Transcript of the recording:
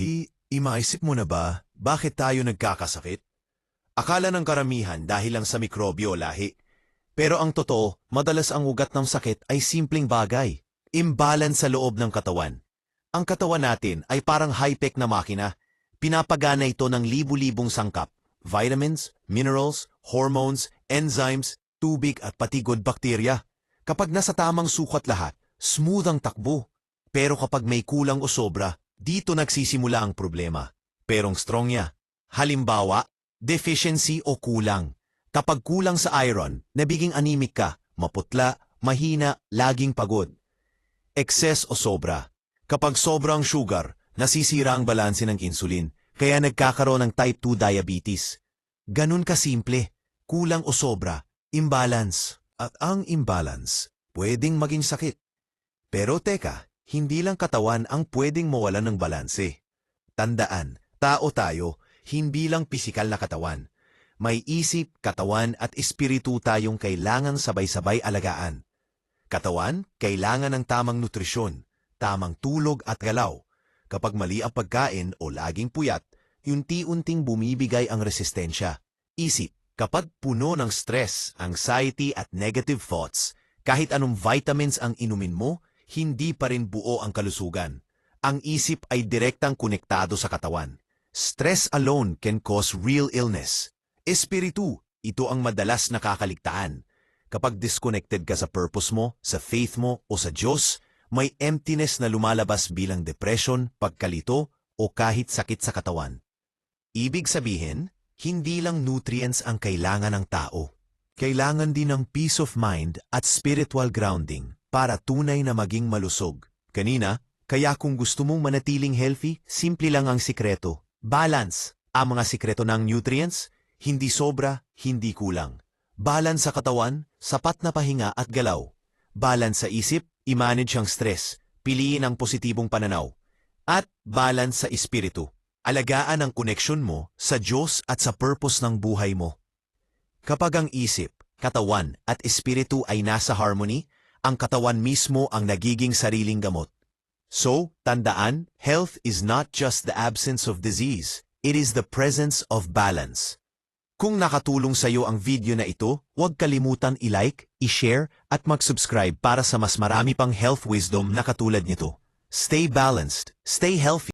P, imaisip mo na ba bakit tayo nagkakasakit? Akala ng karamihan dahil lang sa mikrobyo lahi. Pero ang totoo, madalas ang ugat ng sakit ay simpleng bagay. Imbalance sa loob ng katawan. Ang katawan natin ay parang high-tech na makina. Pinapagana ito ng libu-libong sangkap. Vitamins, minerals, hormones, enzymes, tubig at pati good bacteria. Kapag nasa tamang sukat lahat, smooth ang takbo. Pero kapag may kulang o sobra, dito nagsisimula ang problema. Perong strong niya. Halimbawa, deficiency o kulang. Kapag kulang sa iron, nabiging anemic ka, maputla, mahina, laging pagod. Excess o sobra. Kapag sobrang sugar, nasisira ang balanse ng insulin, kaya nagkakaroon ng type 2 diabetes. Ganun kasimple, kulang o sobra, imbalance. At ang imbalance, pwedeng maging sakit. Pero teka, hindi lang katawan ang pwedeng mawalan ng balanse. Tandaan, tao tayo, hindi lang pisikal na katawan. May isip, katawan at espiritu tayong kailangan sabay-sabay alagaan. Katawan, kailangan ng tamang nutrisyon, tamang tulog at galaw. Kapag mali ang pagkain o laging puyat, unti-unting bumibigay ang resistensya. Isip, kapag puno ng stress, anxiety at negative thoughts, kahit anong vitamins ang inumin mo, hindi pa rin buo ang kalusugan. Ang isip ay direktang konektado sa katawan. Stress alone can cause real illness. Espiritu, ito ang madalas nakakaligtaan. Kapag disconnected ka sa purpose mo, sa faith mo o sa Diyos, may emptiness na lumalabas bilang depression, pagkalito o kahit sakit sa katawan. Ibig sabihin, hindi lang nutrients ang kailangan ng tao. Kailangan din ng peace of mind at spiritual grounding para tunay na maging malusog. Kanina, kaya kung gusto mong manatiling healthy, simple lang ang sikreto. Balance. Ang mga sikreto ng nutrients, hindi sobra, hindi kulang. Balance sa katawan, sapat na pahinga at galaw. Balance sa isip, i-manage ang stress, piliin ang positibong pananaw. At balance sa espiritu. Alagaan ang koneksyon mo sa Diyos at sa purpose ng buhay mo. Kapag ang isip, katawan at espiritu ay nasa harmony, ang katawan mismo ang nagiging sariling gamot. So, tandaan, health is not just the absence of disease, it is the presence of balance. Kung nakatulong sa iyo ang video na ito, huwag kalimutan i-like, i-share at mag-subscribe para sa mas marami pang health wisdom na katulad nito. Stay balanced, stay healthy.